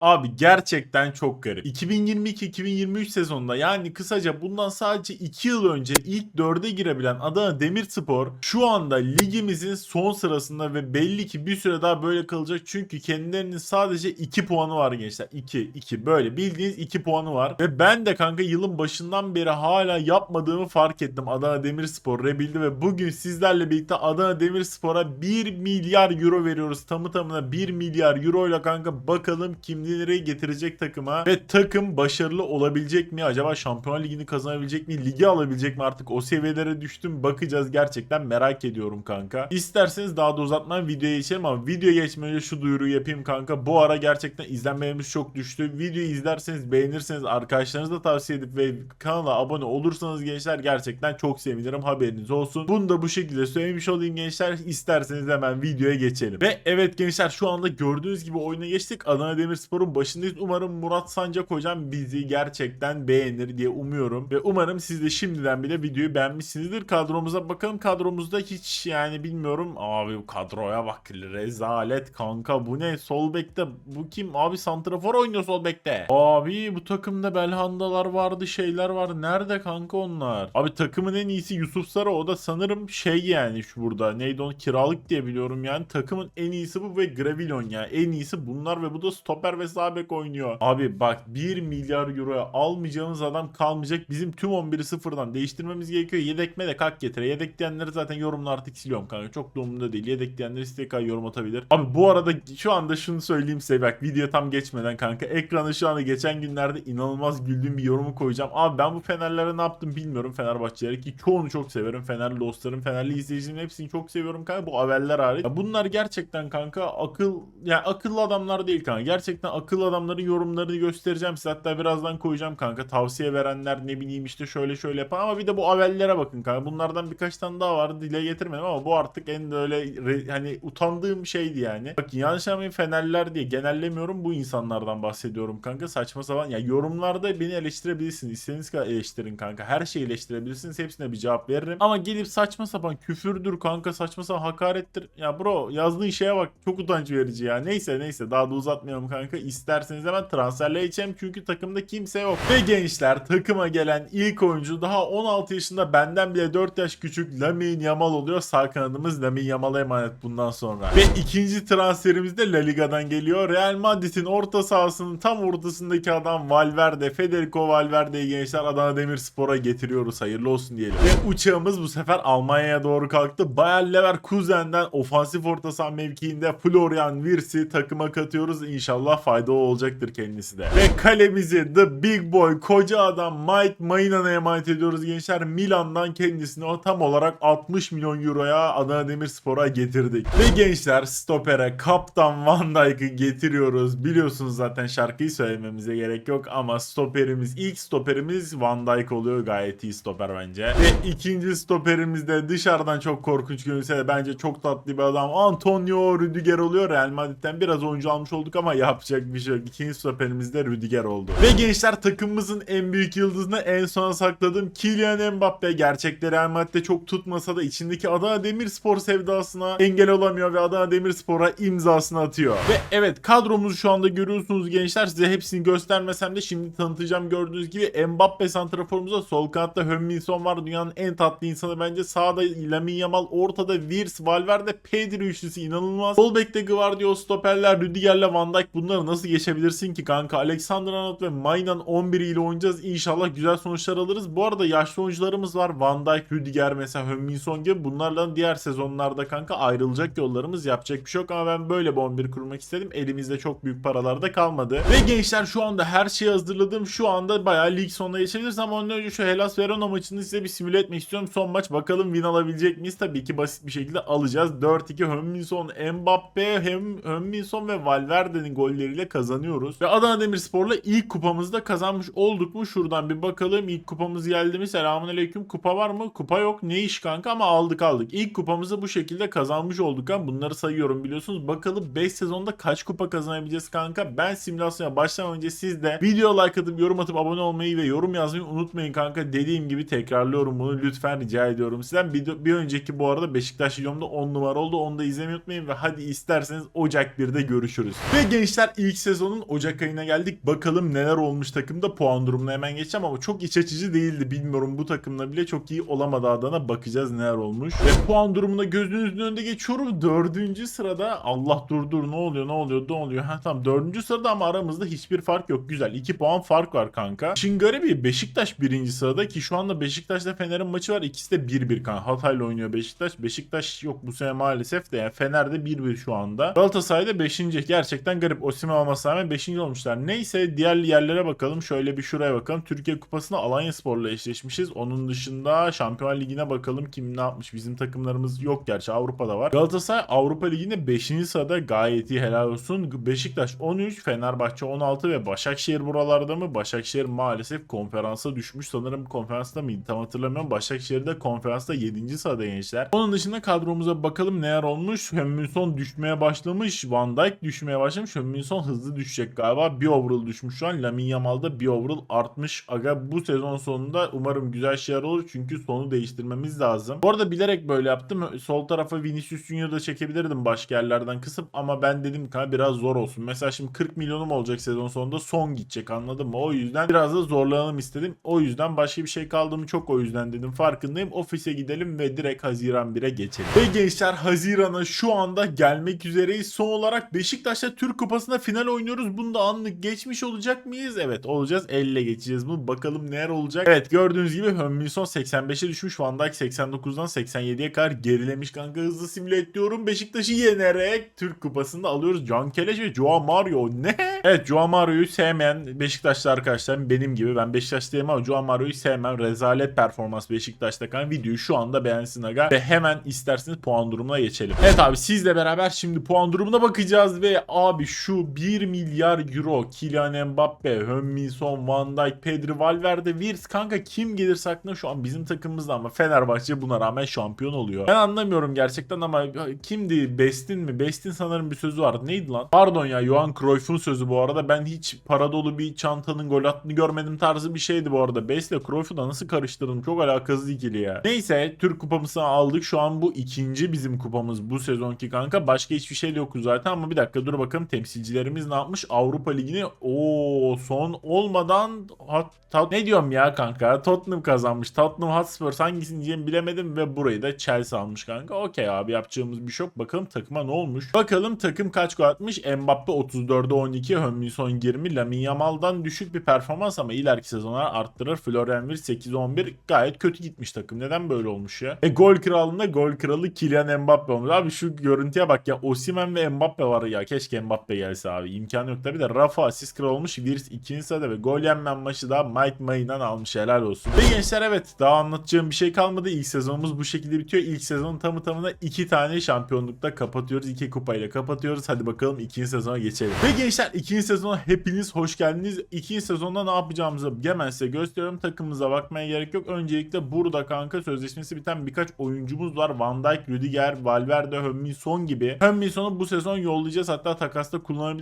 Abi gerçekten çok garip. 2022-2023 sezonunda yani kısaca bundan sadece 2 yıl önce ilk 4'e girebilen Adana Demirspor şu anda ligimizin son sırasında ve belli ki bir süre daha böyle kalacak. Çünkü kendilerinin sadece 2 puanı var gençler. 2 2 böyle bildiğiniz 2 puanı var. Ve ben de kanka yılın başından beri hala yapmadığımı fark ettim. Adana Demirspor rebildi ve bugün sizlerle birlikte Adana Demirspor'a 1 milyar euro veriyoruz. Tamı tamına 1 milyar euro ile kanka bakalım kimleri getirecek takıma ve takım başarılı olabilecek mi? Acaba Şampiyonlar Ligi'ni kazanabilecek mi? Ligi alabilecek mi? Artık o seviyelere düştüm. Bakacağız gerçekten merak ediyorum kanka. İsterseniz daha da uzatmadan videoya geçelim ama videoya geçmeden önce şu duyuruyu yapayım kanka. Bu ara gerçekten izlenmelerimiz çok düştü. Videoyu izlerseniz beğenirseniz arkadaşlarınızla tavsiye edip ve kanala abone olursanız gençler gerçekten çok sevinirim haberiniz olsun. Bunu da bu şekilde söylemiş olayım gençler. İsterseniz hemen videoya geçelim. Ve evet gençler şu anda gördüğünüz gibi oyuna geçtik. Adana Demirspor'un başındayız. Umarım Murat Sancak hocam bizi gerçekten beğenir diye umuyorum. Ve umarım siz de şimdiden bile videoyu beğenmişsinizdir. Kadromuza bakalım. Kadromuzda hiç yani bilmiyorum. Abi kadroya bak. Rezalet kanka bu ne? Sol bekte bu kim? Abi santrafor oynuyor sol bekte. Abi bu takımda Belhandalar vardı şeyler vardı. Nerede kanka onlar? Abi takımın en iyisi Yusuf Sarı. O da sanırım şey yani şu burada. Neydi onu kiralık diye biliyorum yani. Takımın en iyisi bu ve Gravilon ya. En iyisi bunlar ve bu da stoper ve sağ bek oynuyor. Abi bak 1 milyar euroya almayacağımız adam kalmayacak. Bizim tüm 11'i sıfırdan değiştirmemiz gerekiyor. Yedekme de kalk getire. Yedek diyenleri zaten yorumla artık siliyorum kanka. Çok da umurumda değil. Yedek diyenler istediği yorum atabilir. Abi bu arada şu anda şunu söyleyeyim size bak video tam geçmeden kanka. Ekrana şu anda geçen günlerde inanılmaz güldüğüm bir yorumu koyacağım. Abi ben bu Fenerlere ne yaptım bilmiyorum Fenerbahçelere ki çoğunu çok severim. Fenerli dostlarım, Fenerli izleyicilerin hepsini çok seviyorum kanka. Bu aveller hariç. Ya bunlar gerçekten kanka akıl yani akıllı adamlar değil kanka. Gerçekten akıllı adamların yorumlarını göstereceğim size. Hatta birazdan koyacağım kanka. Tavsiye verenler ne bileyim işte şöyle şöyle yapan ama bir de bu avellere bakın kanka. Bunlardan birkaç tane daha vardı dile getirmedim ama bu artık en böyle hani utandığım şeydi yani. Bak yanlış anlamayın Fenerliler diye genellemiyorum bu insanlardan bahsediyorum kanka. Saçma sapan ya yorumlarda beni eleştirebilirsiniz. İstediğiniz kadar eleştirin kanka. Her şeyi eleştirebilirsiniz. Hepsine bir cevap veririm. Ama gelip saçma sapan küfürdür kanka saçma sapan hakarettir. Ya bro yazdığın şeye bak çok utanç verici ya. Neyse neyse daha da uzatmayalım kanka. İsterseniz hemen transferle geçelim çünkü takımda kimse yok. Ve gençler takıma gelen ilk oyuncu daha 16 yaşında benden bile 4 yaş küçük Lamine Yamal oluyor. Sağ kanadımız Lamine Yamal'a emanet bundan sonra. Ve ikinci transferimiz de La Liga'dan geliyor. Real Madrid'in orta sahasının tam ortasındaki adam Valverde, Federico Valverde'yi gençler Adana Demirspor'a getiriyoruz. Hayırlı olsun diyelim. Ve uçağımız bu sefer Almanya'ya doğru kalktı. Bayer Leverkusen'den ofansif orta saha mevkiinde Florian Wirtz'i takıma katıyoruz. İnşallah faydalı olacaktır kendisi de. Ve kalemizi The Big Boy koca adam Mike Mainan'a emanet ediyoruz gençler. Milan'dan kendisini o tam olarak 60 milyon euroya Adana Demirspor'a getirdik. Ve gençler stopere Kaptan Van Dijk'ı getiriyoruz. Biliyorsunuz zaten şarkıyı söylememize gerek yok ama stoperimiz ilk stoperimiz Van Dijk oluyor. Gayet iyi stoper bence. Ve ikinci stoperimiz de dışarıdan çok korkunç görünse de bence çok tatlı bir adam. Antonio Rüdiger oluyor. Real Madrid'den biraz oyuncu almış olduk ama yapacak bir şey yok. İkinci stoperimiz de Rüdiger oldu. Ve gençler takımımızın en büyük yıldızını en sona sakladım. Kylian Mbappe gerçekleri Real Madrid'de çok tutmasa da içindeki Adana Demirspor sevdasına engel olamıyor ve Adana Demirspor'a imzasını atıyor. Ve evet kadromuzu şu anda görüyorsunuz gençler. Size hepsini göstermesem de şimdi tanıtacağım gördüğünüz gibi Mbappe santraforumuzda sol kanatta Hönminson var. Dünyanın en tatlı insanı bence. Sağda Lamine Yamal, ortada Wirtz, Valverde, Pedri üçlüsü inanılmaz. Sol bekte Gvardiol, stoperler Rüdiger'le Van Dijk bunları nasıl geçebilirsin ki kanka? Alexander Arnold ve Mainan 11 ile oynayacağız. İnşallah güzel sonuçlar alırız. Bu arada yaşlı oyuncularımız var. Van Dijk, Rüdiger mesela Hönminson gibi bunlarla diğer sezonlarda kanka ayrılacak yollarımız yapacak bir şey yok ama ben böyle bir 11 kurmak istedim. Elimizde çok büyük paralar da kalmadı. Ve gençler şu anda her şeyi hazırladım. Şu anda bayağı lig sonuna geçebiliriz ama ondan önce şu Hellas Verona maçını size bir simüle etmek istiyorum. Son maç bakalım win alabilecek miyiz? Tabii ki basit bir şekilde alacağız. 4-2 Hönminson, Mbappe, hem Hönminson ve Valverde'nin golleriyle kazanıyoruz. Ve Adana Demirspor'la ilk kupamızda kazanmış olduk mu? Şuradan bir bakalım. İlk kupamız geldi mi? Selamünaleyküm. Kupa var mı? Kupa yok. Ne iş kanka ama aldık aldık. İlk kupamızı bu şekilde kazanmış olduk ha. Bunları sayıyorum biliyorsunuz. Bakalım 5 sezonda kaç kupa kazanabileceğiz kanka. Ben simülasyona başlamadan önce siz de video like atıp yorum atıp abone olmayı ve yorum yazmayı unutmayın kanka. Dediğim gibi tekrarlıyorum bunu. Lütfen rica ediyorum sizden. Bir, bir önceki bu arada Beşiktaş videomda 10 numara oldu. Onu da izlemeyi unutmayın ve hadi isterseniz Ocak 1'de görüşürüz. Ve gençler ilk ilk sezonun Ocak ayına geldik. Bakalım neler olmuş takımda puan durumuna hemen geçeceğim ama çok iç açıcı değildi. Bilmiyorum bu takımla bile çok iyi olamadı adana bakacağız neler olmuş. Ve puan durumuna gözünüzün önünde geçiyorum. Dördüncü sırada Allah dur dur ne oluyor ne oluyor ne oluyor. Ha tamam dördüncü sırada ama aramızda hiçbir fark yok. Güzel 2 puan fark var kanka. İşin garibi Beşiktaş birinci sırada ki şu anda Beşiktaş'ta Fener'in maçı var. İkisi de 1-1 kanka. Hatay'la oynuyor Beşiktaş. Beşiktaş yok bu sene maalesef de yani Fener'de 1-1 şu anda. Galatasaray'da 5. Gerçekten garip. Osimhen olmasına rağmen 5. olmuşlar. Neyse diğer yerlere bakalım. Şöyle bir şuraya bakalım. Türkiye Kupası'nda Alanya Spor'la eşleşmişiz. Onun dışında Şampiyon Ligi'ne bakalım kim ne yapmış. Bizim takımlarımız yok gerçi Avrupa'da var. Galatasaray Avrupa Ligi'nde 5. sırada gayet iyi helal olsun. Beşiktaş 13, Fenerbahçe 16 ve Başakşehir buralarda mı? Başakşehir maalesef konferansa düşmüş. Sanırım konferansta mıydı? Tam hatırlamıyorum. Başakşehir'de konferansta 7. sırada gençler. Onun dışında kadromuza bakalım neler olmuş. Hönminson düşmeye başlamış. Van Dijk düşmeye başlamış. Hönminson hızlı düşecek galiba. Bir overall düşmüş şu an. Lamine Yamal'da bir overall artmış. Aga bu sezon sonunda umarım güzel şeyler olur. Çünkü sonu değiştirmemiz lazım. Bu arada bilerek böyle yaptım. Sol tarafa Vinicius Junior'ı da çekebilirdim başka yerlerden kısıp ama ben dedim ki biraz zor olsun. Mesela şimdi 40 milyonum olacak sezon sonunda son gidecek anladın mı? O yüzden biraz da zorlanalım istedim. O yüzden başka bir şey kaldı mı çok o yüzden dedim. Farkındayım. Ofise gidelim ve direkt Haziran 1'e geçelim. Ve gençler Haziran'a şu anda gelmek üzereyiz. Son olarak Beşiktaş'ta Türk Kupası'nda final oynuyoruz. Bunda anlık geçmiş olacak mıyız? Evet olacağız. Elle geçeceğiz bunu. Bakalım neler olacak. Evet gördüğünüz gibi Hönminson 85'e düşmüş. Van Dijk 89'dan 87'ye kadar gerilemiş kanka. Hızlı simüle ediyorum. Beşiktaş'ı yenerek Türk Kupası'nda alıyoruz. Can Keleş ve Joao Mario. Ne? Evet Joao Mario'yu sevmeyen Beşiktaşlı arkadaşlarım benim gibi. Ben Beşiktaşlıyım ama Joao Mario'yu sevmem. Rezalet performans Beşiktaş'ta kan. Videoyu şu anda beğensin aga. Ve hemen isterseniz puan durumuna geçelim. Evet abi sizle beraber şimdi puan durumuna bakacağız ve abi şu 1 milyar euro Kylian Mbappe, Hönminson, Van Dijk, Pedri, Valverde, Wirtz kanka kim gelirse aklına şu an bizim takımımızda ama Fenerbahçe buna rağmen şampiyon oluyor. Ben anlamıyorum gerçekten ama kimdi? Best'in mi? Best'in sanırım bir sözü vardı. Neydi lan? Pardon ya Johan Cruyff'un sözü bu arada. Ben hiç para dolu bir çantanın gol attığını görmedim tarzı bir şeydi bu arada. Best'le Cruyff'u da nasıl karıştırdım? Çok alakasız ikili ya. Neyse Türk kupamızı aldık. Şu an bu ikinci bizim kupamız bu sezonki kanka. Başka hiçbir şey yok zaten ama bir dakika dur bakalım temsilcilerimiz ne yapmış? Avrupa Ligi'ni o son olmadan hat, tat, ne diyorum ya kanka? Tottenham kazanmış. Tottenham Hotspur hangisini diyeceğimi bilemedim ve burayı da Chelsea almış kanka. Okey abi yapacağımız bir şey yok. Bakalım takıma ne olmuş? Bakalım takım kaç gol atmış? Mbappe 34'e 12, Hönminson 20, Lamine Yamal'dan düşük bir performans ama ileriki sezonlar arttırır. Florian Wirtz 8-11 gayet kötü gitmiş takım. Neden böyle olmuş ya? E gol kralında gol kralı Kylian Mbappe olmuş. Abi şu görüntüye bak ya. Osimhen ve Mbappe var ya. Keşke Mbappe gelse abi. İmkanı yok tabi de. Rafa asist kralı olmuş. Wirtz ikinci sırada ve gol yenmen maçı da Mike May'dan almış. Helal olsun. Ve gençler evet daha anlatacağım bir şey kalmadı. İlk sezonumuz bu şekilde bitiyor. İlk sezon tamı tamına iki tane şampiyonlukta kapatıyoruz. iki kupayla kapatıyoruz. Hadi bakalım ikinci sezona geçelim. Ve gençler ikinci sezona hepiniz hoş geldiniz. İkinci sezonda ne yapacağımızı hemen size gösteriyorum. Takımımıza bakmaya gerek yok. Öncelikle burada kanka sözleşmesi biten birkaç oyuncumuz var. Van Dijk, Rüdiger, Valverde, Hönminson gibi. Hönminson'u bu sezon yollayacağız. Hatta takasta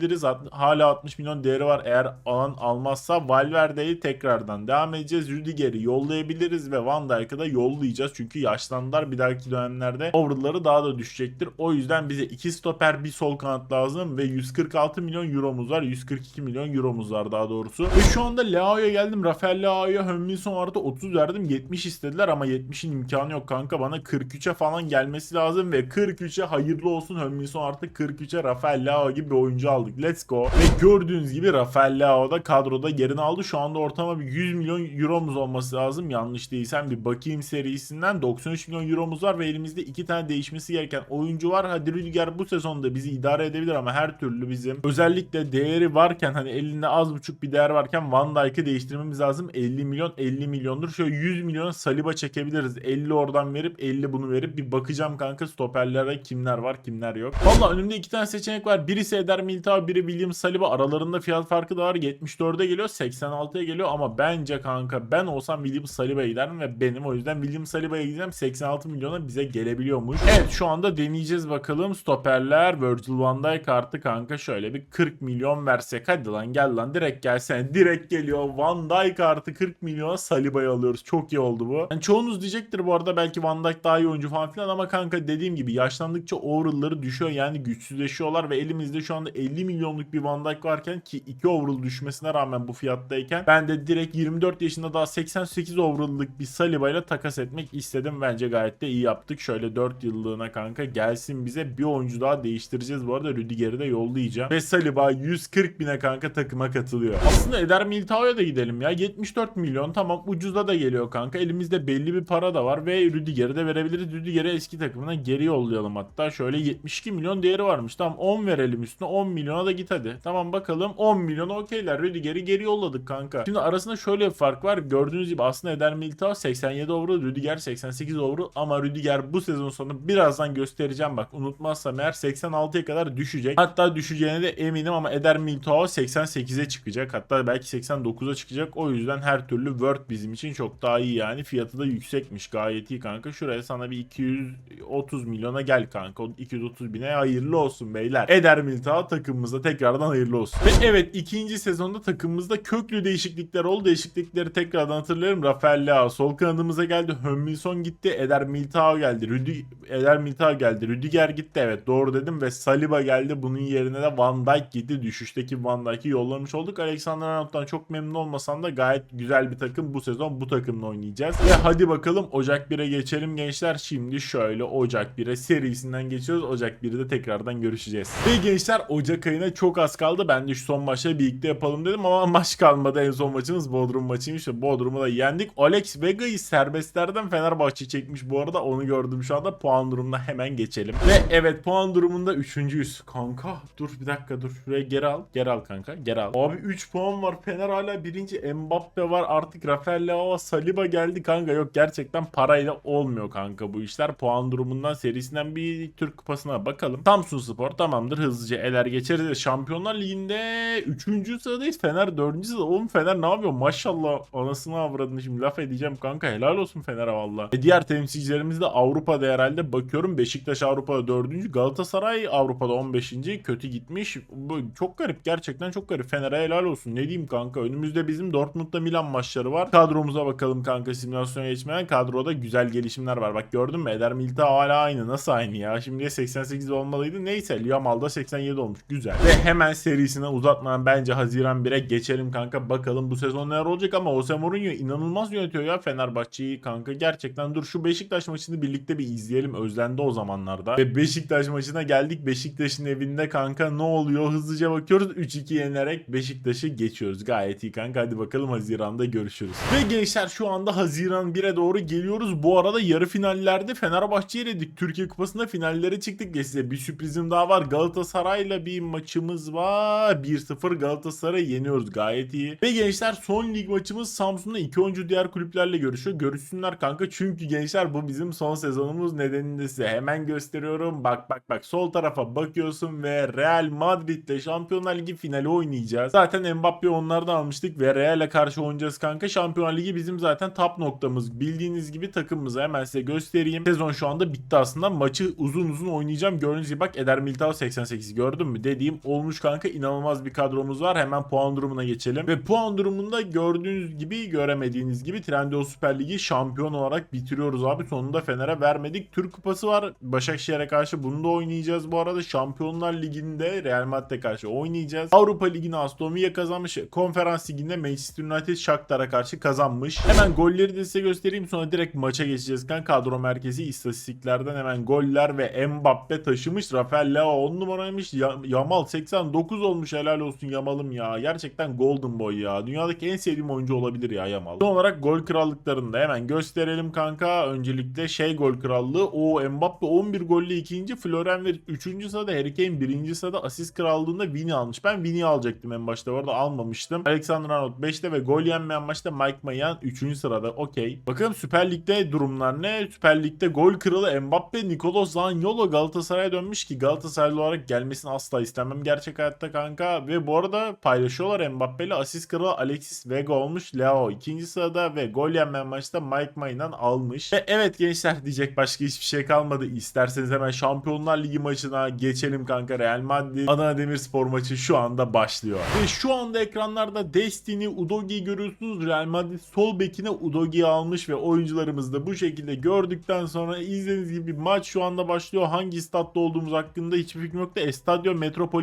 kullanabiliriz. Hala 60 milyon değeri var. Eğer alan almazsa Valverde'yi tekrardan devam edeceğiz. Rüdiger'i yollayabiliriz ve Van Dijk'ı da yollayacağız. Çünkü yaşlandılar. Bir dahaki dönemlerde overall'ları daha da düşecektir. O yüzden bize iki stoper bir sol kanat lazım ve 146 milyon euromuz var. 142 milyon euromuz var daha doğrusu. Ve şu anda Leao'ya geldim. Rafael Leao'ya Hönminson artı 30 verdim. 70 istediler ama 70'in imkanı yok kanka. Bana 43'e falan gelmesi lazım ve 43'e hayırlı olsun Hönminson artık 43'e Rafael Leao gibi bir oyuncu aldık. Let's go. Ve gördüğünüz gibi Rafael Leao da kadroda yerini aldı. Şu anda ortalama bir 100 milyon euromuz olması lazım. Yanlış değilsem bir bakayım serisinden 93 milyon euromuz var ve elimizde iki tane değişmesi gereken oyuncu var. Hadi Rüdiger bu sezonda bizi idare edebilir ama her türlü bizim özellikle değeri varken hani elinde az buçuk bir değer varken Van Dijk'ı değiştirmemiz lazım. 50 milyon 50 milyondur. Şöyle 100 milyon Saliba çekebiliriz. 50 oradan verip 50 bunu verip bir bakacağım kanka stoperlere kimler var kimler yok. Valla önümde iki tane seçenek var. Birisi Eder Militao biri William Saliba. Aralarında fiyat farkı da var. 74'e geliyor 86'ya geliyor. Ama bence kanka ben olsam William Saliba'ya giderim ve benim o yüzden William Saliba'ya gideceğim. 86 milyona bize gelebiliyormuş. Evet şu anda deneyeceğiz bakalım. Stoperler Virgil van Dijk artı kanka. Şöyle bir 40 milyon versek. Hadi lan gel lan direkt gelsene direkt geliyor. Van Dijk artı 40 milyona Saliba'yı alıyoruz. Çok iyi oldu bu. Yani çoğunuz diyecektir bu arada belki Van Dijk daha iyi oyuncu falan filan. Ama kanka dediğim gibi yaşlandıkça overall'ları düşüyor. Yani güçsüzleşiyorlar ve elimizde şu anda 50 milyon milyonluk bir Van Dijk varken ki 2 overall düşmesine rağmen bu fiyattayken ben de direkt 24 yaşında daha 88 overall'lık bir Saliba ile takas etmek istedim. Bence gayet de iyi yaptık. Şöyle 4 yıllığına kanka gelsin bize bir oyuncu daha değiştireceğiz. Bu arada Rüdiger'i de yollayacağım. Ve Saliba 140 bine kanka takıma katılıyor. Aslında Eder Militao'ya da gidelim ya. 74 milyon tamam ucuza da geliyor kanka. Elimizde belli bir para da var ve Rüdiger'i de verebiliriz. Rüdiger'i eski takımına geri yollayalım hatta. Şöyle 72 milyon değeri varmış. Tamam 10 verelim üstüne 10 milyona da git hadi. Tamam bakalım 10 milyon okeyler. Rüdiger'i geri yolladık kanka. Şimdi arasında şöyle bir fark var. Gördüğünüz gibi aslında Eder Militao 87 overall, Rüdiger 88 overall ama Rüdiger bu sezon sonu birazdan göstereceğim bak. Unutmazsam eğer 86'ya kadar düşecek. Hatta düşeceğine de eminim ama Eder Militao 88'e çıkacak. Hatta belki 89'a çıkacak. O yüzden her türlü Word bizim için çok daha iyi yani. Fiyatı da yüksekmiş. Gayet iyi kanka. Şuraya sana bir 230 milyona gel kanka. O 230 bine hayırlı olsun beyler. Eder Militao takımımıza tekrardan hayırlı olsun. Ve evet ikinci sezonda takımımızda köklü değişiklikler oldu. Değişiklikleri tekrardan hatırlarım. Rafael Leao sol kanadımıza geldi. Hömmilson gitti. Eder Militao geldi. Rüdi Eder Militao geldi. Rüdiger gitti. Evet doğru dedim ve Saliba geldi. Bunun yerine de Van Dijk gitti. Düşüşteki Van Dijk'i yollamış olduk. Alexander Arnold'dan çok memnun olmasam da gayet güzel bir takım. Bu sezon bu takımla oynayacağız. Ve hadi bakalım Ocak 1'e geçelim gençler. Şimdi şöyle Ocak 1'e serisinden geçiyoruz. Ocak 1'de tekrardan görüşeceğiz. Ve gençler Ocak ayına çok az kaldı. Ben de şu son maçları birlikte yapalım dedim ama maç kalmadı. En son maçımız Bodrum maçıymış Bodrum'u da yendik. Alex Vega'yı serbestlerden Fenerbahçe çekmiş bu arada. Onu gördüm şu anda. Puan durumuna hemen geçelim. Ve evet puan durumunda üçüncüyüz. Kanka dur bir dakika dur. Şuraya geri al. Geri al kanka. Geri al. Abi 3 puan var. Fener hala birinci. Mbappe var. Artık Rafael Leao Saliba geldi kanka. Yok gerçekten parayla olmuyor kanka bu işler. Puan durumundan serisinden bir Türk kupasına bakalım. Samsun Spor tamamdır. Hızlıca eler geçeriz. Şampiyonlar Ligi'nde 3. sıradayız. Fener 4. sırada. Oğlum Fener ne yapıyor? Maşallah anasını avradını şimdi laf edeceğim kanka. Helal olsun Fener'e valla. Ve diğer temsilcilerimiz de Avrupa'da herhalde. Bakıyorum Beşiktaş Avrupa'da 4. Galatasaray Avrupa'da 15. Kötü gitmiş. Bu çok garip. Gerçekten çok garip. Fener'e helal olsun. Ne diyeyim kanka. Önümüzde bizim Dortmund'da Milan maçları var. Kadromuza bakalım kanka. Simülasyona geçmeden kadroda güzel gelişimler var. Bak gördün mü? Eder Militao hala aynı. Nasıl aynı ya? Şimdiye 88 olmalıydı. Neyse Yamal'da 87 olmuş. Güzel. Ve hemen serisine uzatmadan bence Haziran 1'e geçelim kanka. Bakalım bu sezon neler olacak ama Jose Mourinho inanılmaz yönetiyor ya Fenerbahçe'yi kanka. Gerçekten dur şu Beşiktaş maçını birlikte bir izleyelim. Özlendi o zamanlarda. Ve Beşiktaş maçına geldik. Beşiktaş'ın evinde kanka ne oluyor? Hızlıca bakıyoruz. 3-2 yenerek Beşiktaş'ı geçiyoruz. Gayet iyi kanka. Hadi bakalım Haziran'da görüşürüz. Ve gençler şu anda Haziran 1'e doğru geliyoruz. Bu arada yarı finallerde Fenerbahçe'yi eledik. Türkiye Kupası'nda finallere çıktık ve size bir sürprizim daha var. Galatasaray'la bir maçımız var. 1-0 Galatasaray'ı yeniyoruz. Gayet iyi. Ve gençler son lig maçımız Samsun'da iki oyuncu diğer kulüplerle görüşüyor. Görüşsünler kanka. Çünkü gençler bu bizim son sezonumuz nedenini size hemen gösteriyorum. Bak bak bak sol tarafa bakıyorsun ve Real Madrid'le Şampiyonlar Ligi finali oynayacağız. Zaten Mbappe onlardan almıştık ve Real'e karşı oynayacağız kanka. Şampiyonlar Ligi bizim zaten top noktamız. Bildiğiniz gibi takımımızı hemen size göstereyim. Sezon şu anda bitti aslında. Maçı uzun uzun oynayacağım. Gördüğünüz gibi bak Eder Militao 88 gördün mü? Dediğim olmuş kanka. inanılmaz bir kadromuz var. Hemen puan durumuna geçelim. Ve puan durumunda gördüğünüz gibi göremediğiniz gibi Trendyol Süper Ligi şampiyon olarak bitiriyoruz abi. Sonunda Fener'e vermedik. Türk Kupası var. Başakşehir'e karşı bunu da oynayacağız bu arada. Şampiyonlar Ligi'nde Real Madrid'e karşı oynayacağız. Avrupa Ligi'ni Aston Villa kazanmış. Konferans Ligi'nde Manchester United Shakhtar'a karşı kazanmış. Hemen golleri de size göstereyim sonra direkt maça geçeceğiz. Kan kadro merkezi istatistiklerden hemen goller ve Mbappe taşımış. Rafael Leao 10 numaraymış. Ya- Yamal 89 olmuş helal olsun Yamal'ım ya. Gerçekten golden boy ya. Dünyadaki en sevdiğim oyuncu olabilir ya Yamal. Son olarak gol krallıklarını da hemen gösterelim kanka. Öncelikle şey gol krallığı. O Mbappe 11 golle ikinci. Florian Wirtz 3. sırada. Harry Kane 1. sırada. Asist krallığında Vini almış. Ben Vini'yi alacaktım en başta. Orada almamıştım. Alexander Arnold 5'te ve gol yenmeyen maçta Mike Mayan 3. sırada. Okey. Bakalım Süper Lig'de durumlar ne? Süper Lig'de gol kralı Mbappe, Nicolo Zaniolo Galatasaray'a dönmüş ki Galatasaraylı olarak gelmesini asla istemem gerçek hayatta kanka. Ve bu arada paylaşıyorlar Mbappe ile asist kralı Alexis Vega olmuş. Leo ikinci sırada ve gol yenmeyen maçta Mike Mayan almış. Ve evet gençler diyecek başka hiçbir şey kalmadı. İsterseniz hemen Şampiyonlar Ligi maçına geçelim kanka. Real Madrid Adana Demirspor maçı şu anda başlıyor. Ve şu anda ekranlarda Destiny Udogi'yi görüyorsunuz. Real Madrid sol bekine Udogi'yi almış ve oyuncularımız da bu şekilde gördükten sonra izlediğiniz gibi maç şu anda başlıyor. Hangi statta olduğumuz hakkında hiçbir fikrim yok da Estadio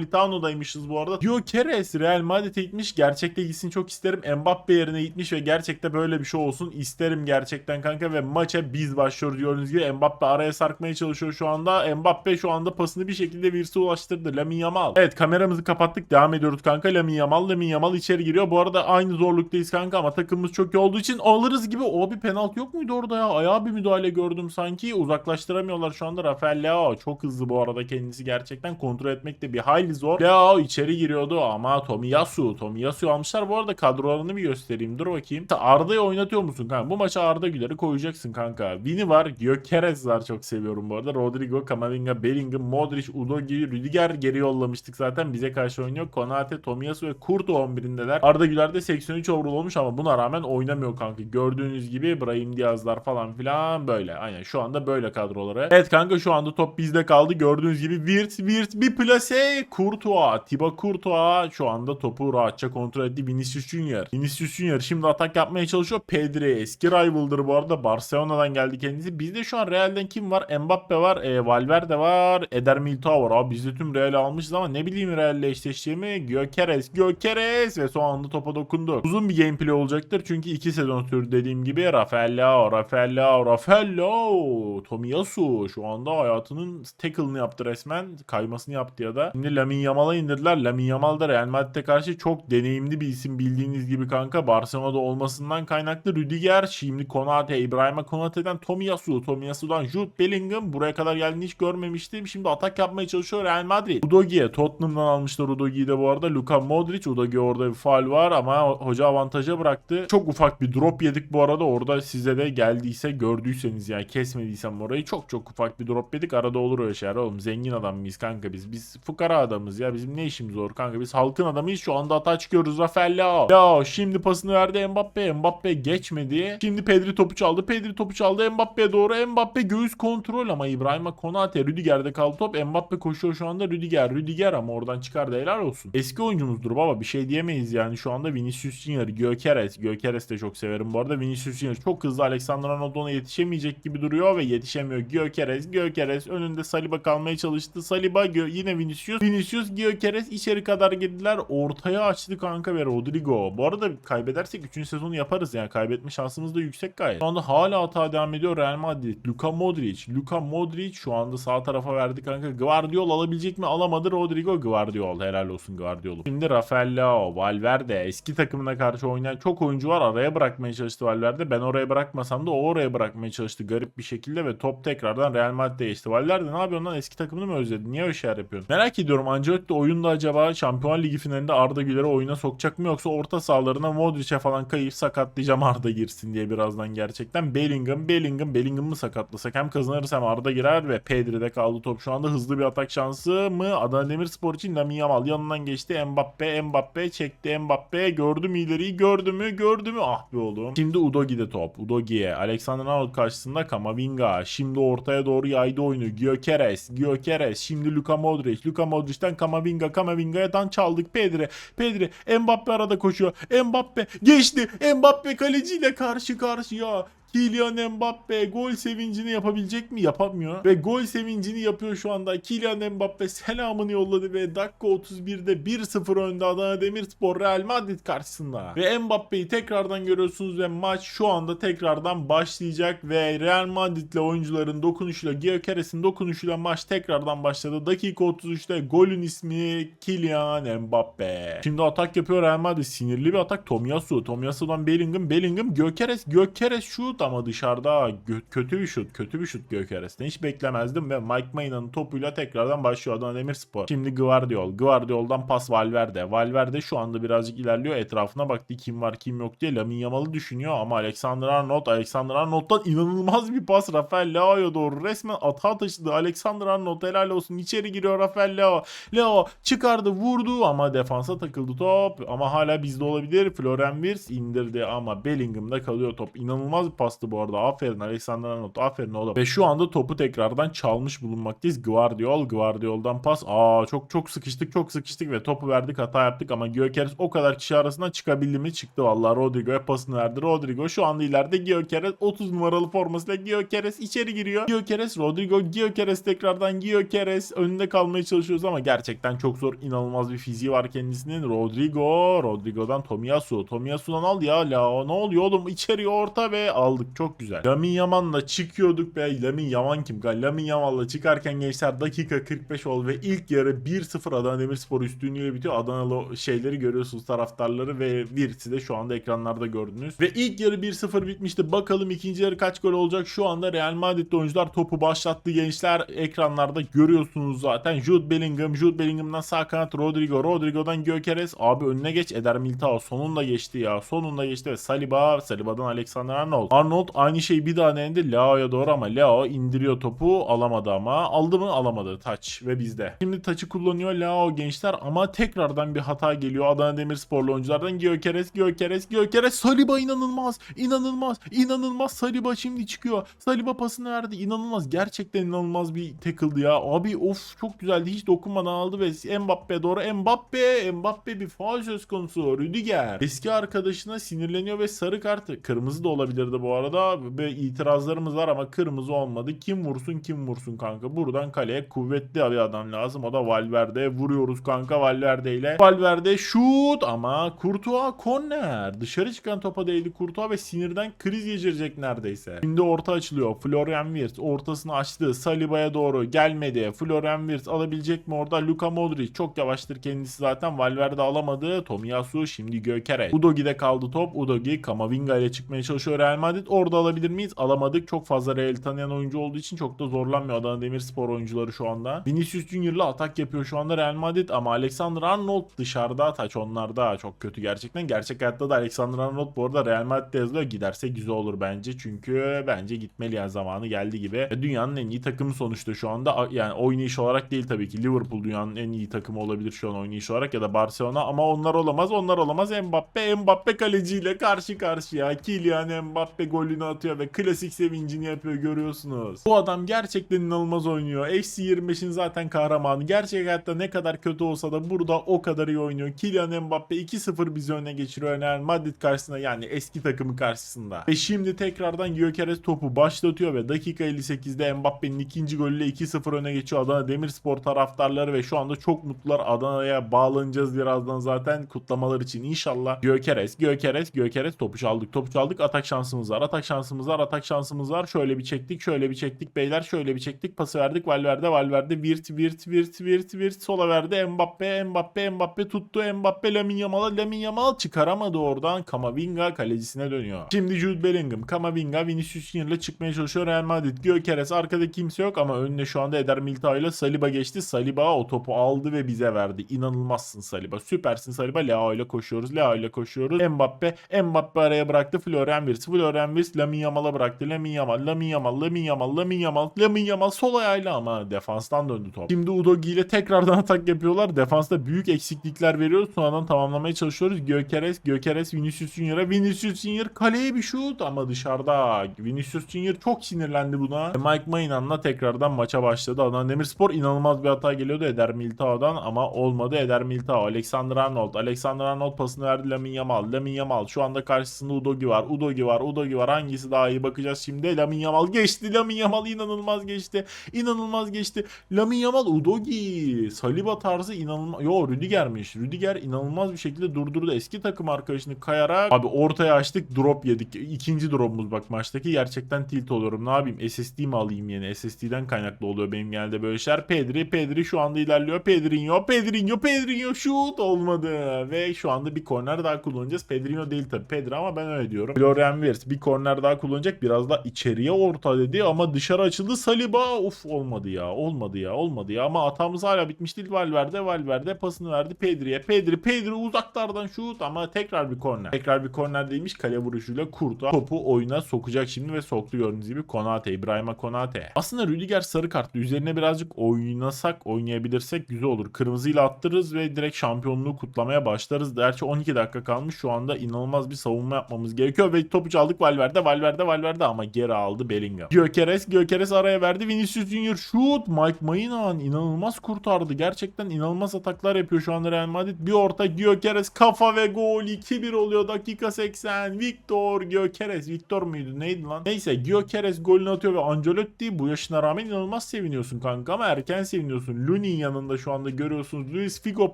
Politano'daymışız bu arada. Gyökeres Real Madrid'e gitmiş. Gerçekte gitsin çok isterim. Mbappe yerine gitmiş ve gerçekte böyle bir şey olsun isterim gerçekten kanka ve maça biz başlıyoruz gördüğünüz gibi. Mbappe araya sarkmaya çalışıyor şu anda. Mbappe şu anda pasını bir şekilde Virts'e ulaştırdı. Lamine Yamal. Evet kameramızı kapattık. Devam ediyoruz kanka. Lamine Yamal. Lamine Yamal içeri giriyor. Bu arada aynı zorluktayız kanka ama takımımız çok iyi olduğu için alırız gibi. O bir penaltı yok muydu orada ya? Ayağa bir müdahale gördüm sanki. Uzaklaştıramıyorlar şu anda. Rafael Leao çok hızlı bu arada kendisi gerçekten kontrol etmek de bir hayli zor. Leao içeri giriyordu ama Tomiyasu. Tomiyasu almışlar. Bu arada kadrolarını bir göstereyim. Dur bakayım. Arda'yı oynatıyor musun kanka? Bu maça Arda Güler'i koyacaksın kanka. Vini var. Gyökeres var. Çok seviyorum bu arada. Rodrigo, Kamavinga, Bellingham, Modric, Udogi, Rüdiger geri yollamıştık zaten. Bize karşı oynuyor. Konate, Tomiyasu ve Kurtu 11'indeler. Arda Güler de 83 overall olmuş ama buna rağmen oynamıyor kanka. Gördüğünüz gibi Brahim Diaz'lar falan filan böyle. Aynen şu anda böyle kadroları. Evet kanka şu anda top bizde kaldı. Gördüğünüz gibi Wirt, Wirt bir plase. Courtois, Thibaut Courtois şu anda topu rahatça kontrol etti. Vinicius Junior. Vinicius Junior şimdi atak yapmaya çalışıyor. Pedri eski rival'dır bu arada. Barcelona'dan geldi kendisi. Bizde şu an Real'den kim var? Mbappe var. E, Valverde var. Eder Militao var. Abi biz de tüm Real'i almışız ama ne bileyim Real'le eşleştiğimi. Gökeres, Gökeres ve son anda topa dokundu. Uzun bir gameplay olacaktır. Çünkü iki sezon sürdü dediğim gibi. Rafael Leao, Rafael Leao, Rafael Leao. Tomiyasu şu anda hayatının tackle'ını yaptı resmen. Kaymasını yaptı ya da. Şimdi Lamine Yamal'a indirdiler. Lamine Yamal da Real Madrid'e karşı çok deneyimli bir isim bildiğiniz gibi kanka. Barcelona'da olmasından kaynaklı Rüdiger. Şimdi Konate, İbrahim'e Konate'den Tomiyasu. Tomiyasu'dan Jude Bellingham. Buraya kadar geldiğini hiç görmemiştim. Şimdi atak yapmaya çalışıyor Real Madrid. Udogi'ye Tottenham'dan almışlar Udogi'yi de bu arada. Luka Modric. Udogi orada bir faal var ama hoca avantaja bıraktı. Çok ufak bir drop yedik bu arada. Orada size de geldiyse gördüyseniz yani kesmediysem orayı çok çok ufak bir drop yedik. Arada olur öyle şeyler oğlum. Zengin adam mıyız kanka biz? Biz fukara adamız ya. Bizim ne işimiz zor kanka? Biz halkın adamıyız. Şu anda hata çıkıyoruz. Rafael Leao. Leao şimdi pasını verdi Mbappe. Mbappe geçmedi. Şimdi Pedri topu çaldı. Pedri topu çaldı. Mbappe'ye doğru. Mbappe göğüs kontrol ama İbrahim Konate Rüdiger'de kaldı top. Mbappe koşuyor şu anda. Rüdiger. Rüdiger ama oradan çıkardı. Helal olsun. Eski oyuncumuzdur baba. Bir şey diyemeyiz yani. Şu anda Vinicius Junior, Gyökeres. Gyökeres de çok severim bu arada. Vinicius Junior çok hızlı. Alexander Arnold'a yetişemeyecek gibi duruyor ve yetişemiyor. Gyökeres. Gyökeres önünde Saliba kalmaya çalıştı. Saliba yine Vinicius. Vinicius Gyökeres içeri kadar girdiler. Ortaya açtı kanka ve Rodrigo. Bu arada kaybedersek 3. sezonu yaparız yani. Kaybetme şansımız da yüksek gayet. Şu anda hala hata devam ediyor Real Madrid. Luka Modric. Luka Modric şu anda sağ tarafa verdi kanka. Guardiol alabilecek mi? Alamadı Rodrigo. Guardiol. Helal olsun Guardiol. Şimdi Rafael Leao, Valverde. Eski takımına karşı oynayan çok oyuncu var. Araya bırakmaya çalıştı Valverde. Ben oraya bırakmasam da o oraya bırakmaya çalıştı garip bir şekilde ve top tekrardan Real Madrid'e geçti. Valverde ne yapıyorsun lan? Eski takımını mı özledin? Niye öyle şeyler yapıyorsun? Merak ediyorum Ancelotti oyunda acaba Şampiyon Ligi finalinde Arda Güler'i oyuna sokacak mı yoksa orta sahalarına Modric'e falan kayıp sakatlayacağım Arda girsin diye birazdan gerçekten. Bellingham, Bellingham, Bellingham'ı sakatlasak hem kazanırız hem Arda girer ve Pedri'de kaldı top. Şu anda hızlı bir atak şansı mı? Adana Demirspor için Lamine Yamal yanından geçti. Mbappe, Mbappe çekti Mbappe. Gördü mü ileriyi? Gördü mü? Gördü mü? Ah be oğlum. Şimdi Udogi'de top. Udogi'ye. Alexander Arnold karşısında Kamavinga. Şimdi ortaya doğru yaydı oyunu. Gyökeres. Gyökeres. Şimdi Luka Modric. Luka Modric'ten Kamavinga. Kamavinga'dan çaldık. Pedri. Pedri. Mbappe arada koşuyor. Mbappe geçti. Mbappe kaleciyle karşı karşıya. Kylian Mbappe gol sevincini yapabilecek mi? Yapamıyor. Ve gol sevincini yapıyor şu anda. Kylian Mbappe selamını yolladı ve dakika 31'de 1-0 önde Adana Demirspor Real Madrid karşısında. Ve Mbappe'yi tekrardan görüyorsunuz ve maç şu anda tekrardan başlayacak ve Real Madrid'le oyuncuların dokunuşuyla Gyökeres'in dokunuşuyla maç tekrardan başladı. Dakika 33'te golün ismi Kylian Mbappe. Şimdi atak yapıyor Real Madrid. Sinirli bir atak. Tomiyasu. Tomiyasu'dan Bellingham. Bellingham. Gökeres. Gökeres şut ama dışarıda kötü bir şut. Kötü bir şut Gökeres'ten. Hiç beklemezdim ve Mike Maynard'ın topuyla tekrardan başlıyor Adana Demirspor. Şimdi Guardiol. Guardiol'dan pas Valverde. Valverde şu anda birazcık ilerliyor. Etrafına baktı kim var kim yok diye. Lamine Yamal'ı düşünüyor ama Alexander Arnold. Alexander Arnold'dan inanılmaz bir pas Rafael Leao'ya doğru. Resmen atağa taşıdı. Alexander Arnold helal olsun. İçeri giriyor Rafael Leao. Leo çıkardı vurdu ama defansa takıldı top. Ama hala bizde olabilir. Florian Wirtz indirdi ama Bellingham'da kalıyor top. İnanılmaz bir pas pastı bu arada. Aferin Alexander Arnold. Aferin oğlum. Ve şu anda topu tekrardan çalmış bulunmaktayız. Guardiol. Guardiol'dan pas. Aa çok çok sıkıştık çok sıkıştık ve topu verdik hata yaptık ama Gyökeres o kadar kişi arasından çıkabildi mi? Çıktı vallahi Rodrigo'ya pasını verdi. Rodrigo şu anda ileride Gyökeres 30 numaralı formasıyla Gyökeres içeri giriyor. Gyökeres Rodrigo Gyökeres tekrardan Gyökeres önünde kalmaya çalışıyoruz ama gerçekten çok zor. inanılmaz bir fiziği var kendisinin. Rodrigo Rodrigo'dan Tomiyasu. Tomiyasu'dan al ya Lao. Ne oluyor oğlum? İçeri orta ve aldık. Çok güzel. Lamin Yaman'la çıkıyorduk be. Lamin Yaman kim? Lamin Yaman'la çıkarken gençler dakika 45 oldu ve ilk yarı 1-0 Adana Demirspor üstünlüğüyle bitiyor. Adanalı şeyleri görüyorsunuz taraftarları ve birisi de şu anda ekranlarda gördünüz. Ve ilk yarı 1-0 bitmişti. Bakalım ikinci yarı kaç gol olacak? Şu anda Real Madrid'de oyuncular topu başlattı gençler. Ekranlarda görüyorsunuz zaten. Jude Bellingham, Jude Bellingham'dan sağ kanat Rodrigo, Rodrigo'dan Gökeres. Abi önüne geç Eder Militao. Sonunda geçti ya. Sonunda geçti ve Saliba, Saliba'dan Alexander Arnold. Arnold aynı şeyi bir daha denedi Leao'ya doğru ama Leo indiriyor topu. Alamadı ama. Aldı mı? Alamadı. Taç ve bizde. Şimdi taçı kullanıyor Leo gençler ama tekrardan bir hata geliyor. Adana Demirsporlu oyunculardan Gökeres, Gökeres, Gökeres. Saliba inanılmaz. İnanılmaz. İnanılmaz. Saliba şimdi çıkıyor. Saliba pasını verdi. İnanılmaz. Gerçekten inanılmaz bir tackle'dı ya. Abi of çok güzeldi. Hiç dokunmadan aldı ve Mbappe doğru. Mbappe. Mbappe bir faul söz konusu. Rüdiger. Eski arkadaşına sinirleniyor ve sarı kartı. Kırmızı da olabilirdi bu arada. Ve itirazlarımız var ama kırmızı olmadı. Kim vursun kim vursun kanka. Buradan kaleye kuvvetli bir adam lazım. O da Valverde. Vuruyoruz kanka Valverde ile. Valverde şut ama Courtois korner. Dışarı çıkan topa değdi Courtois ve sinirden kriz geçirecek neredeyse. Şimdi orta açılıyor. Florian Wirtz ortasını açtı. Saliba'ya doğru gelmedi. Florian Wirtz alabilecek mi orada? Luka Modric çok yavaştır kendisi zaten. Valverde alamadı. Tomiyasu şimdi Gökere. Udogi'de kaldı top. Udogi Kamavinga ile çıkmaya çalışıyor Real Madrid. Orada alabilir miyiz? Alamadık. Çok fazla Real tanıyan oyuncu olduğu için çok da zorlanmıyor Adana Demirspor oyuncuları şu anda. Vinicius Junior'la atak yapıyor şu anda Real Madrid ama Alexander Arnold dışarıda. Taç onlarda çok kötü gerçekten. Gerçek hayatta da Alexander Arnold bu arada Real Madrid'de yazılıyor. Giderse güzel olur bence. Çünkü bence gitmeli yani zamanı geldi gibi. Ve Dünyanın en iyi takımı sonuçta şu anda. Yani oynayış olarak değil tabii ki. Liverpool dünyanın en iyi takımı olabilir şu an oynayış olarak ya da Barcelona ama onlar olamaz. Onlar olamaz. Mbappe Mbappe kaleciyle karşı karşıya. Kylian Mbappe golünü atıyor ve klasik sevincini yapıyor görüyorsunuz. Bu adam gerçekten inanılmaz oynuyor. FC 25'in zaten kahramanı. Gerçek hayatta ne kadar kötü olsa da burada o kadar iyi oynuyor. Kylian Mbappe 2-0 bizi öne geçiriyor Real Madrid karşısında yani eski takımı karşısında. Ve şimdi tekrardan Gyökeres topu başlatıyor ve dakika 58'de Mbappe'nin ikinci golüyle 2-0 öne geçiyor Adana Demirspor taraftarları ve şu anda çok mutlular. Adana'ya bağlanacağız birazdan zaten kutlamalar için inşallah. Gyökeres, Gyökeres, Gyökeres topu çaldık, topu çaldık. Atak şansımız var, atak şansımız var, atak şansımız var. Şöyle bir çektik, şöyle bir çektik beyler, şöyle bir çektik. Pası verdik, Valverde, Valverde, Virt, Virt, Virt, Virt, Virt. Sola verdi Mbappe, Mbappe, Mbappe tuttu. Mbappe Lamin Yamal'a, Lamin Yamal çıkaramadı oradan. Kamavinga kalecisine dönüyor. Şimdi Jude Bellingham, Kamavinga, Vinicius Junior'la çıkmaya çalışıyor Real Madrid. Gyökeres arkada kimse yok ama önüne şu anda Eder Militao ile Saliba geçti. Saliba o topu aldı ve bize verdi. İnanılmazsın Saliba. Süpersin Saliba. Leo ile koşuyoruz. Leo ile koşuyoruz. Mbappe. Mbappe araya bıraktı. Florian Wirtz. Florian Wirtz Lamin Yamal'a bıraktı. Lamin Yamal. Lamin Yamal. Lamin Yamal. Lamin Yamal. Lamin Yamal sol ayağıyla ama defanstan döndü top. Şimdi Udogi ile tekrardan atak yapıyorlar. Defansta büyük eksiklikler veriyoruz. Sonradan tamamlamaya çalışıyoruz. Gökeres. Gökeres Vinicius Junior'a. Vinicius Junior kaleye bir şut ama dışarıda. Vinicius Junior çok sinirlendi buna. Mike Maynan'la tekrardan maça başladı. Adana Demirspor inanılmaz bir hata geliyordu Eder Militao'dan ama olmadı. Eder Militao, Alexander Arnold. Alexander Arnold pasını verdi Lamin Yamal. Lamin Yamal şu anda karşısında Udogi var. Udogi var. Udogi var. Hangisi daha iyi bakacağız şimdi. Lamin Yamal geçti. Lamin Yamal inanılmaz geçti. İnanılmaz geçti. Lamin Yamal Udogi. Saliba tarzı inanılmaz. Yo Rüdiger'miş. Rüdiger inanılmaz bir şekilde durdurdu. Eski takım arkadaşını kayarak abi ortaya açtık. Drop yedik. İkinci drop'umuz bak maçtaki. Gerçekten tilt oluyorum. Ne yapayım? SSD mi alayım yeni? SSD'den kaynaklı oluyor benim genelde böyle şeyler. Pedri, Pedri şu anda ilerliyor. Pedrinho, Pedrinho, Pedrinho şut olmadı. Ve şu anda bir korner daha kullanacağız. Pedrinho değil tabii. Pedri ama ben öyle diyorum. Florian Wirtz bir korner daha kullanacak. Biraz da içeriye orta dedi ama dışarı açıldı. Saliba uf olmadı ya. Olmadı ya. Olmadı ya. Ama hatamız hala bitmiş değil. Valverde, Valverde pasını verdi Pedri'ye. Pedri, Pedri uzaklardan şut ama tekrar bir korner. Tekrar bir korner değilmiş. Kale vuruşuyla Kurta topu oyuna sokacak şimdi ve soktu gördüğünüz gibi Konate, İbrahim'a Konate. Aslında Rüdiger sarı kartlı. Üzerine birazcık oynasak, oynayabilirsek güzel olur. Kırmızıyla attırırız ve direkt şampiyonluğu kutlamaya başlarız. Gerçi 12 dakika kalmış. Şu anda inanılmaz bir savunma yapmamız gerekiyor ve topu çaldık Valverde Valverde Valverde Valverde ama geri aldı Bellingham. Gyökeres Gyökeres araya verdi. Vinicius Junior şut. Mike Maignan inanılmaz kurtardı. Gerçekten inanılmaz ataklar yapıyor şu anda Real Madrid. Bir orta Gyökeres kafa ve gol 2-1 oluyor dakika 80. Victor Gyökeres. Victor muydu neydi lan? Neyse Gyökeres golünü atıyor ve Ancelotti bu yaşına rağmen inanılmaz seviniyorsun kanka ama erken seviniyorsun. Lunin yanında şu anda görüyorsunuz. Luis Figo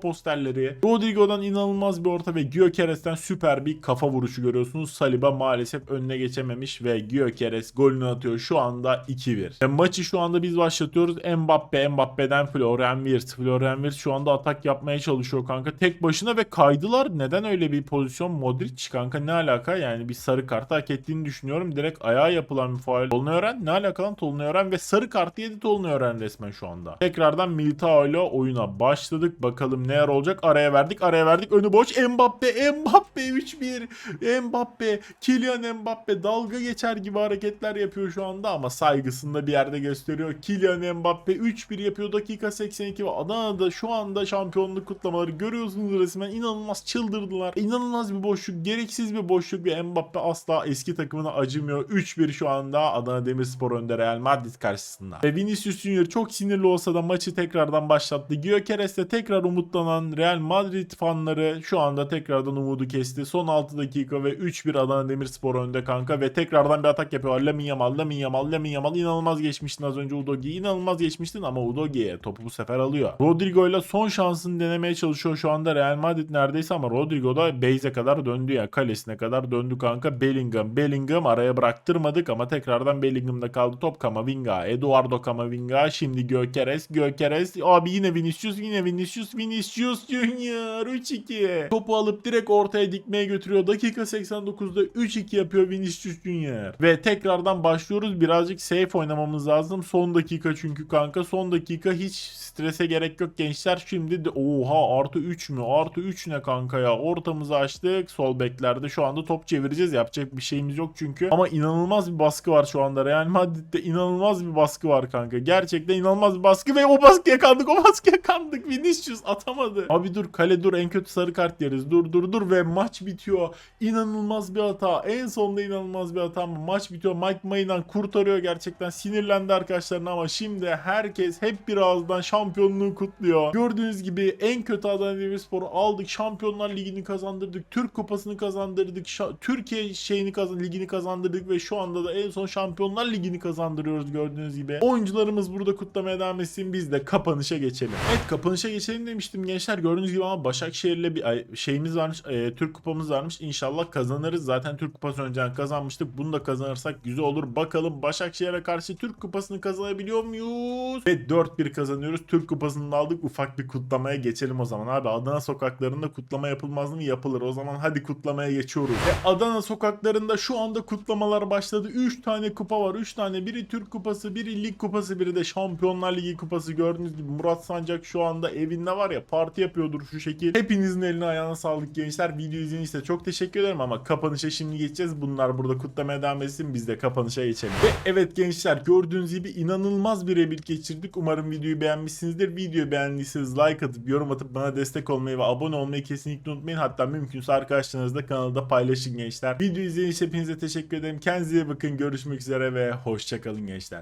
posterleri. Rodrigo'dan inanılmaz bir orta ve Gyökeres'ten süper bir kafa vuruşu görüyorsunuz. Saliba maalesef önüne geçememiş ve Gyökeres golünü atıyor. Şu anda 2-1. Ve maçı şu anda biz başlatıyoruz. Mbappe, Mbappe'den Florian Wirtz. Florian Wirtz şu anda atak yapmaya çalışıyor kanka. Tek başına ve kaydılar. Neden öyle bir pozisyon? Modric kanka ne alaka? Yani bir sarı kartı hak ettiğini düşünüyorum. Direkt ayağa yapılan bir faul. Tolunören ne alaka lan Tolunören ve sarı kartı yedi Tolunören resmen şu anda. Tekrardan Militao ile oyuna başladık. Bakalım neler olacak. Araya verdik, araya verdik. Önü boş. Mbappe, Mbappe 3-1. Mbappe, Kylian Mbappe dalga geçer gibi hareketler yapıyor şu anda ama saygısını da bir yerde gösteriyor. Kylian Mbappe 3-1 yapıyor dakika 82 ve Adana'da şu anda şampiyonluk kutlamaları görüyorsunuz resmen inanılmaz çıldırdılar. İnanılmaz bir boşluk, gereksiz bir boşluk ve Mbappe asla eski takımına acımıyor. 3-1 şu anda Adana Demirspor önde Real Madrid karşısında. Ve Vinicius Junior çok sinirli olsa da maçı tekrardan başlattı. Gyökeres'te tekrar umutlanan Real Madrid fanları şu anda tekrardan umudu kesti. Son 6 dakika ve 3-1 Adana Demirspor önde kanka ve tekrardan bir atak yapıyor. Lamin Yamal, Lamin Yamal, Lamin Yamal inanılmaz geçmiştin az önce Udogi. İnanılmaz geçmiştin ama Udogi'ye topu bu sefer alıyor. Rodrigo ile son şansını denemeye çalışıyor şu anda Real Madrid neredeyse ama Rodrigo da base'e kadar döndü ya. Kalesine kadar döndü kanka. Bellingham, Bellingham araya bıraktırmadık ama tekrardan Bellingham'da kaldı top Kamavinga. Eduardo Kamavinga şimdi Gökeres, Gökeres. Abi yine Vinicius, yine Vinicius, Vinicius Junior 3-2. Topu alıp direkt ortaya dikmeye götürüyor. Dakika 89'da 3-2 yapıyor Vinicius Junior. Ve tekrardan başlıyoruz. Birazcık safe oynamamız lazım. Son dakika çünkü kanka. Son dakika hiç strese gerek yok gençler. Şimdi de oha artı 3 mü? Artı 3 ne kanka ya? Ortamızı açtık. Sol beklerde şu anda top çevireceğiz. Yapacak bir şeyimiz yok çünkü. Ama inanılmaz bir baskı var şu anda. Real Madrid'de inanılmaz bir baskı var kanka. Gerçekten inanılmaz bir baskı ve o baskıya kandık. O baskıya kandık. Vinicius atamadı. Abi dur kale dur en kötü sarı kart yeriz. Dur dur dur ve maç bitiyor. İnanılmaz bir hata. En sonunda inanılmaz bir hata ama maç bitiyor. Mike Maignan kurtarıyor gerçekten. Sinirlendi arkadaşlarına ama şimdi herkes hep bir ağızdan şampiyonluğu kutluyor. Gördüğünüz gibi en kötü Adana Demirspor'u aldık. Şampiyonlar Ligi'ni kazandırdık. Türk Kupası'nı kazandırdık. Şa- Türkiye şeyini kazan ligini kazandırdık ve şu anda da en son Şampiyonlar Ligi'ni kazandırıyoruz gördüğünüz gibi. Oyuncularımız burada kutlamaya devam etsin. Biz de kapanışa geçelim. Evet kapanışa geçelim demiştim gençler. Gördüğünüz gibi ama Başakşehir'le bir şeyimiz varmış. e, Türk kupamız varmış. İnşallah kazanırız. Zaten Türk kupası önceden kazanmıştık. Bunu da kazanırsak güzel olur. Bakalım Başakşehir'e karşı Türk kupasını kazanabiliyor muyuz? Ve 4-1 kazanıyoruz. Türk kupasını aldık. Ufak bir kutlamaya geçelim o zaman abi. Adana sokaklarında kutlama yapılmaz mı? Yapılır. O zaman hadi kutlamaya geçiyoruz. Ve Adana sokaklarında şu anda kutlamalar başladı. 3 tane kupa var. 3 tane. Biri Türk kupası, biri lig kupası, biri de Şampiyonlar Ligi kupası. Gördüğünüz gibi Murat Sancak şu anda evinde var ya parti yapıyordur şu şekil. Hepinizin eline ayağına sağlık gençler. Video izlediğiniz için çok teşekkür ederim ama kapanışa şimdi geçeceğiz. Bunlar burada kutlamaya devam etsin. Biz de kapanışa geçelim. Ve evet gençler gördüğünüz gibi inanılmaz bir rebil geçirdik. Umarım videoyu beğenmişsinizdir. Videoyu beğendiyseniz like atıp yorum atıp bana destek olmayı ve abone olmayı kesinlikle unutmayın. Hatta mümkünse arkadaşlarınızla kanalda paylaşın gençler. Video izlediğiniz hepinize teşekkür ederim. Kendinize iyi bakın. Görüşmek üzere ve hoşçakalın gençler.